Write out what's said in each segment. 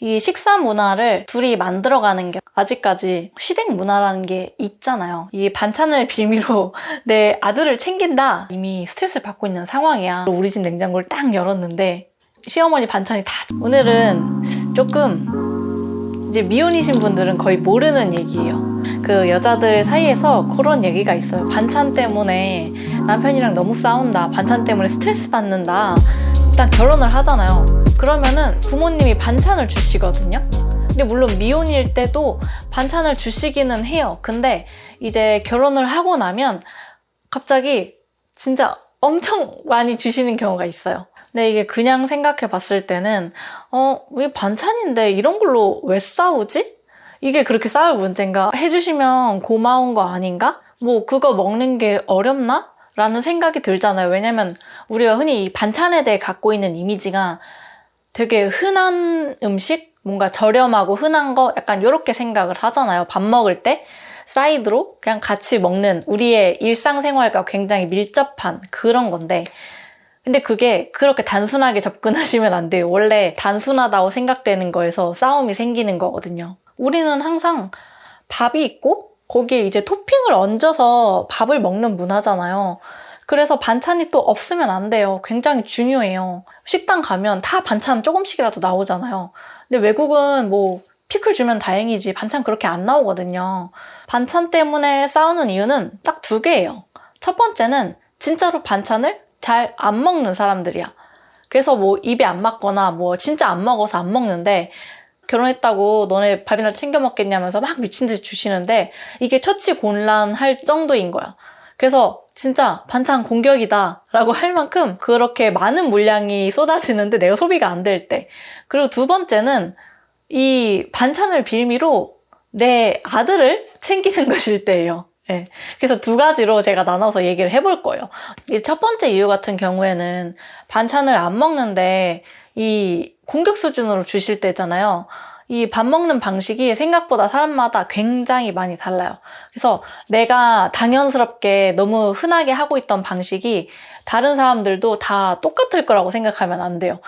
이 식사 문화를 둘이 만들어가는 게 아직까지 시댁 문화라는 게 있잖아요. 이 반찬을 빌미로 내 아들을 챙긴다. 이미 스트레스를 받고 있는 상황이야. 우리 집 냉장고를 딱 열었는데 시어머니 반찬이 다. 오늘은 조금 이제 미혼이신 분들은 거의 모르는 얘기예요. 그 여자들 사이에서 그런 얘기가 있어요. 반찬 때문에 남편이랑 너무 싸운다. 반찬 때문에 스트레스 받는다. 일단 결혼을 하잖아요. 그러면은 부모님이 반찬을 주시거든요. 근데 물론 미혼일 때도 반찬을 주시기는 해요. 근데 이제 결혼을 하고 나면 갑자기 진짜 엄청 많이 주시는 경우가 있어요. 근데 이게 그냥 생각해 봤을 때는, 어, 왜 반찬인데 이런 걸로 왜 싸우지? 이게 그렇게 싸울 문제인가? 해주시면 고마운 거 아닌가? 뭐, 그거 먹는 게 어렵나? 라는 생각이 들잖아요. 왜냐면 우리가 흔히 이 반찬에 대해 갖고 있는 이미지가 되게 흔한 음식? 뭔가 저렴하고 흔한 거? 약간 이렇게 생각을 하잖아요. 밥 먹을 때. 사이드로 그냥 같이 먹는 우리의 일상생활과 굉장히 밀접한 그런 건데. 근데 그게 그렇게 단순하게 접근하시면 안 돼요. 원래 단순하다고 생각되는 거에서 싸움이 생기는 거거든요. 우리는 항상 밥이 있고 거기에 이제 토핑을 얹어서 밥을 먹는 문화잖아요. 그래서 반찬이 또 없으면 안 돼요. 굉장히 중요해요. 식당 가면 다 반찬 조금씩이라도 나오잖아요. 근데 외국은 뭐 피클 주면 다행이지 반찬 그렇게 안 나오거든요. 반찬 때문에 싸우는 이유는 딱 두 개예요. 첫 번째는 진짜로 반찬을 잘 안 먹는 사람들이야. 그래서 뭐 입에 안 맞거나 뭐 진짜 안 먹어서 안 먹는데 결혼했다고 너네 밥이나 챙겨 먹겠냐면서 막 미친 듯이 주시는데 이게 처치 곤란할 정도인 거야. 그래서 진짜 반찬 공격이다 라고 할 만큼 그렇게 많은 물량이 쏟아지는데 내가 소비가 안 될 때. 그리고 두 번째는 이 반찬을 빌미로 내 아들을 챙기는 것일 때예요. 네. 그래서 두 가지로 제가 나눠서 얘기를 해볼 거예요. 이첫 번째 이유 같은 경우에는 반찬을 안 먹는데 이 공격 수준으로 주실 때잖아요. 이 밥 먹는 방식이 생각보다 사람마다 굉장히 많이 달라요. 그래서 내가 당연스럽게 너무 흔하게 하고 있던 방식이 다른 사람들도 다 똑같을 거라고 생각하면 안 돼요.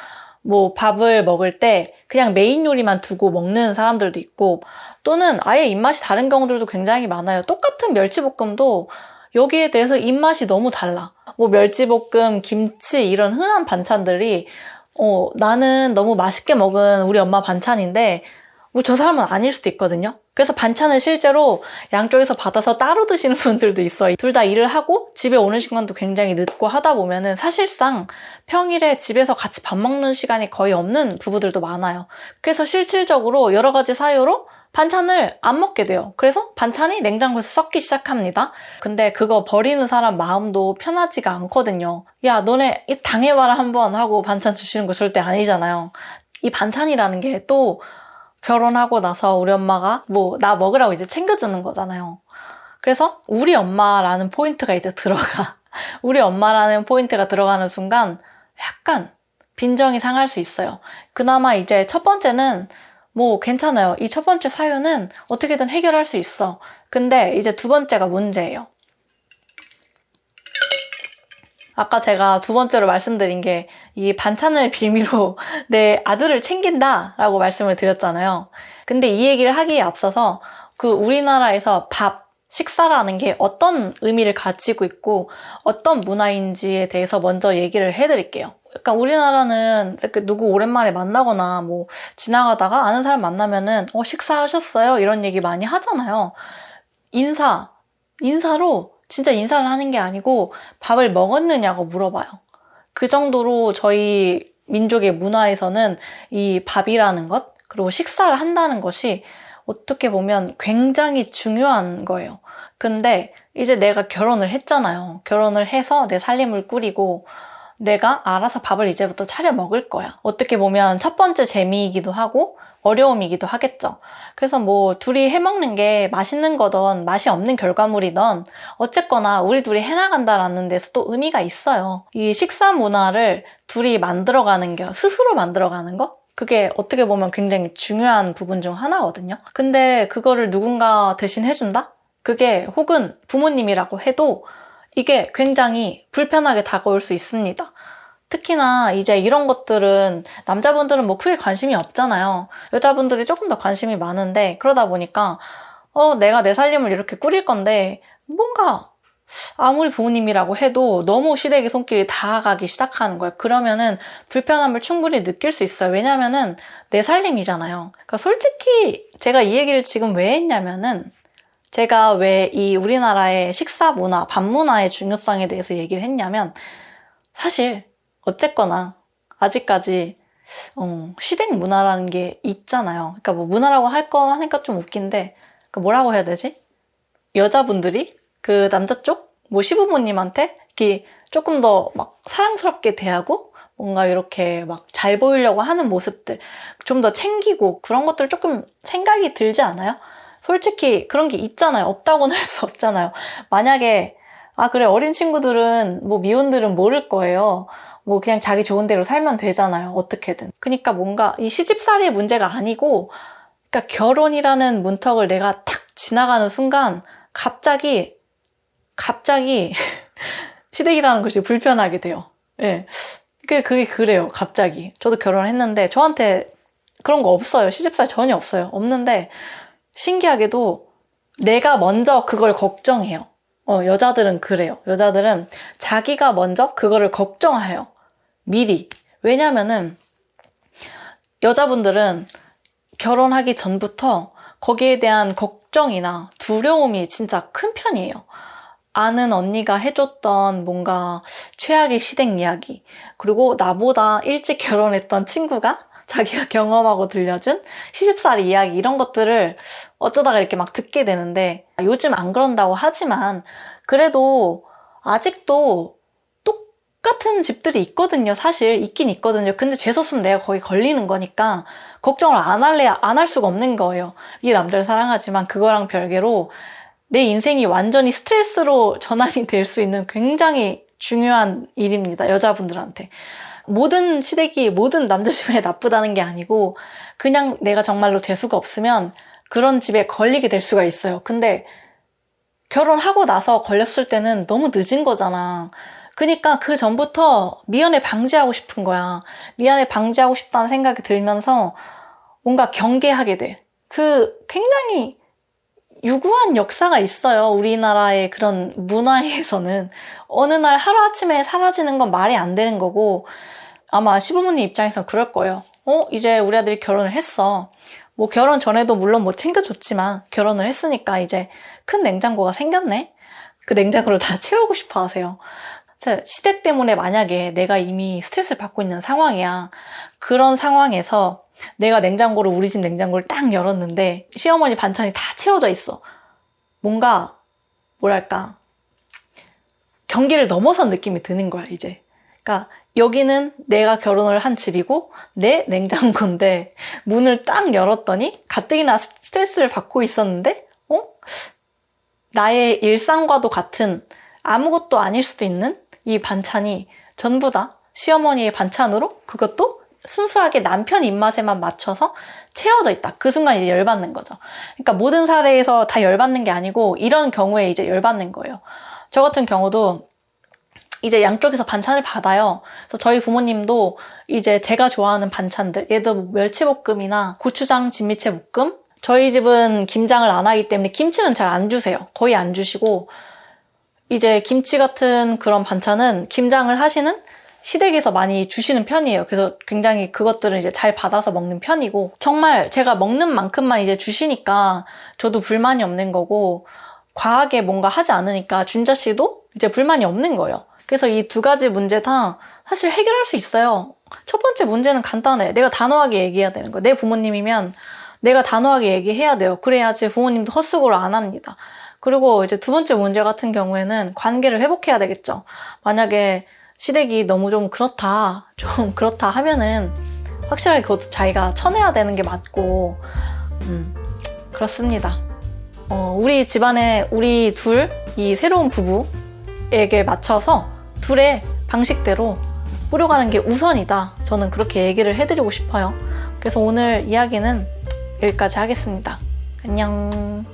뭐 밥을 먹을 때 그냥 메인 요리만 두고 먹는 사람들도 있고 또는 아예 입맛이 다른 경우들도 굉장히 많아요. 똑같은 멸치볶음도 여기에 대해서 입맛이 너무 달라. 뭐 멸치볶음, 김치 이런 흔한 반찬들이 어, 나는 너무 맛있게 먹은 우리 엄마 반찬인데 뭐 저 사람은 아닐 수도 있거든요. 그래서 반찬을 실제로 양쪽에서 받아서 따로 드시는 분들도 있어요. 둘 다 일을 하고 집에 오는 시간도 굉장히 늦고 하다 보면은 사실상 평일에 집에서 같이 밥 먹는 시간이 거의 없는 부부들도 많아요. 그래서 실질적으로 여러 가지 사유로 반찬을 안 먹게 돼요. 그래서 반찬이 냉장고에서 썩기 시작합니다. 근데 그거 버리는 사람 마음도 편하지가 않거든요. 야, 너네 당해봐라 한번 하고 반찬 주시는 거 절대 아니잖아요. 이 반찬이라는 게 또 결혼하고 나서 우리 엄마가 뭐 나 먹으라고 이제 챙겨주는 거잖아요. 그래서 우리 엄마라는 포인트가 이제 들어가. 우리 엄마라는 포인트가 들어가는 순간 약간 빈정이 상할 수 있어요. 그나마 이제 첫 번째는 뭐 괜찮아요. 이 첫 번째 사유는 어떻게든 해결할 수 있어. 근데 이제 두 번째가 문제예요. 아까 제가 두 번째로 말씀드린 게 이 반찬을 빌미로 내 아들을 챙긴다 라고 말씀을 드렸잖아요. 근데 이 얘기를 하기에 앞서서 그 우리나라에서 밥, 식사라는 게 어떤 의미를 가지고 있고 어떤 문화인지에 대해서 먼저 얘기를 해드릴게요. 그러니까 우리나라는 누구 오랜만에 만나거나 뭐 지나가다가 아는 사람 만나면은 어 식사하셨어요 이런 얘기 많이 하잖아요. 인사, 인사로 진짜 인사를 하는 게 아니고 밥을 먹었느냐고 물어봐요. 그 정도로 저희 민족의 문화에서는 이 밥이라는 것, 그리고 식사를 한다는 것이 어떻게 보면 굉장히 중요한 거예요. 근데 이제 내가 결혼을 했잖아요. 결혼을 해서 내 살림을 꾸리고 내가 알아서 밥을 이제부터 차려 먹을 거야. 어떻게 보면 첫 번째 재미이기도 하고 어려움이기도 하겠죠. 그래서 뭐 둘이 해먹는 게 맛있는 거든 맛이 없는 결과물이든 어쨌거나 우리 둘이 해나간다라는 데서 또 의미가 있어요. 이 식사 문화를 둘이 만들어가는 게 스스로 만들어가는 거? 그게 어떻게 보면 굉장히 중요한 부분 중 하나거든요. 근데 그거를 누군가 대신 해준다? 그게 혹은 부모님이라고 해도 이게 굉장히 불편하게 다가올 수 있습니다. 특히나 이제 이런 것들은 남자분들은 뭐 크게 관심이 없잖아요. 여자분들이 조금 더 관심이 많은데 그러다 보니까 어, 내가 내 살림을 이렇게 꾸릴 건데 뭔가 아무리 부모님이라고 해도 너무 시댁의 손길이 닿아가기 시작하는 거예요. 그러면은 불편함을 충분히 느낄 수 있어요. 왜냐면은 내 살림이잖아요. 그러니까 솔직히 제가 이 얘기를 지금 왜 했냐면은 제가 왜 이 우리나라의 식사 문화, 밥 문화의 중요성에 대해서 얘기를 했냐면 사실 어쨌거나 아직까지 어, 시댁 문화라는 게 있잖아요. 그러니까 뭐 문화라고 할 거 하니까 좀 웃긴데 그 뭐라고 해야 되지? 여자분들이 그 남자 쪽 뭐 시부모님한테 이렇게 조금 더 막 사랑스럽게 대하고 뭔가 이렇게 막 잘 보이려고 하는 모습들 좀 더 챙기고 그런 것들 조금 생각이 들지 않아요? 솔직히 그런 게 있잖아요. 없다고는 할 수 없잖아요. 만약에 아 그래 어린 친구들은 뭐 미혼들은 모를 거예요. 뭐 그냥 자기 좋은 대로 살면 되잖아요. 어떻게든. 그러니까 뭔가 이 시집살이의 문제가 아니고 그러니까 결혼이라는 문턱을 내가 탁 지나가는 순간 갑자기 갑자기 시댁이라는 것이 불편하게 돼요. 예. 네. 그게, 그게 그래요. 갑자기. 저도 결혼했는데 저한테 그런 거 없어요. 시집살 전혀 없어요. 없는데 신기하게도 내가 먼저 그걸 걱정해요. 어, 여자들은 그래요. 여자들은 자기가 먼저 그거를 걱정해요. 미리. 왜냐면은 여자분들은 결혼하기 전부터 거기에 대한 걱정이나 두려움이 진짜 큰 편이에요. 아는 언니가 해줬던 뭔가 최악의 시댁 이야기, 그리고 나보다 일찍 결혼했던 친구가 자기가 경험하고 들려준 시집살이 이야기 이런 것들을 어쩌다가 이렇게 막 듣게 되는데 요즘 안 그런다고 하지만 그래도 아직도 똑같은 집들이 있거든요. 사실 있긴 있거든요. 근데 재수없으면 내가 거기 걸리는 거니까 걱정을 안 할래 안 할 수가 없는 거예요. 이 남자를 사랑하지만 그거랑 별개로 내 인생이 완전히 스트레스로 전환이 될 수 있는 굉장히 중요한 일입니다. 여자분들한테. 모든 시댁이 모든 남자 집안이 나쁘다는 게 아니고 그냥 내가 정말로 재수가 없으면 그런 집에 걸리게 될 수가 있어요. 근데 결혼하고 나서 걸렸을 때는 너무 늦은 거잖아. 그니까 그 전부터 미연에 방지하고 싶은 거야. 미연에 방지하고 싶다는 생각이 들면서 뭔가 경계하게 돼. 그 굉장히 유구한 역사가 있어요. 우리나라의 그런 문화에서는. 어느 날 하루아침에 사라지는 건 말이 안 되는 거고, 아마 시부모님 입장에서 그럴 거예요. 어, 이제 우리 아들이 결혼을 했어. 뭐 결혼 전에도 물론 뭐 챙겨줬지만 결혼을 했으니까 이제 큰 냉장고가 생겼네? 그 냉장고를 다 채우고 싶어 하세요. 시댁 때문에 만약에 내가 이미 스트레스를 받고 있는 상황이야. 그런 상황에서 내가 냉장고를 우리 집 냉장고를 딱 열었는데 시어머니 반찬이 다 채워져 있어. 뭔가 뭐랄까 경계를 넘어선 느낌이 드는 거야 이제. 그러니까 여기는 내가 결혼을 한 집이고 내 냉장고인데 문을 딱 열었더니 가뜩이나 스트레스를 받고 있었는데 어? 나의 일상과도 같은 아무것도 아닐 수도 있는 이 반찬이 전부 다 시어머니의 반찬으로 그것도 순수하게 남편 입맛에만 맞춰서 채워져 있다. 그 순간 이제 열받는 거죠. 그러니까 모든 사례에서 다 열받는 게 아니고 이런 경우에 이제 열받는 거예요. 저 같은 경우도 이제 양쪽에서 반찬을 받아요. 그래서 저희 부모님도 이제 제가 좋아하는 반찬들, 예를 들어 멸치볶음이나 고추장 진미채 볶음. 저희 집은 김장을 안 하기 때문에 김치는 잘 안 주세요. 거의 안 주시고 이제 김치 같은 그런 반찬은 김장을 하시는 시댁에서 많이 주시는 편이에요. 그래서 굉장히 그것들은 이제 잘 받아서 먹는 편이고 정말 제가 먹는 만큼만 이제 주시니까 저도 불만이 없는 거고 과하게 뭔가 하지 않으니까 준자 씨도 이제 불만이 없는 거예요. 그래서 이 두 가지 문제 다 사실 해결할 수 있어요. 첫 번째 문제는 간단해. 내가 단호하게 얘기해야 되는 거야. 내 부모님이면 내가 단호하게 얘기해야 돼요. 그래야지 부모님도 헛수고를 안 합니다. 그리고 이제 두 번째 문제 같은 경우에는 관계를 회복해야 되겠죠. 만약에 시댁이 너무 좀 그렇다, 좀 그렇다 하면은 확실하게 그것도 자기가 쳐내야 되는 게 맞고, 음, 그렇습니다. 어, 우리 집안에 우리 둘, 이 새로운 부부에게 맞춰서 둘의 방식대로 꾸려가는 게 우선이다. 저는 그렇게 얘기를 해드리고 싶어요. 그래서 오늘 이야기는 여기까지 하겠습니다. 안녕.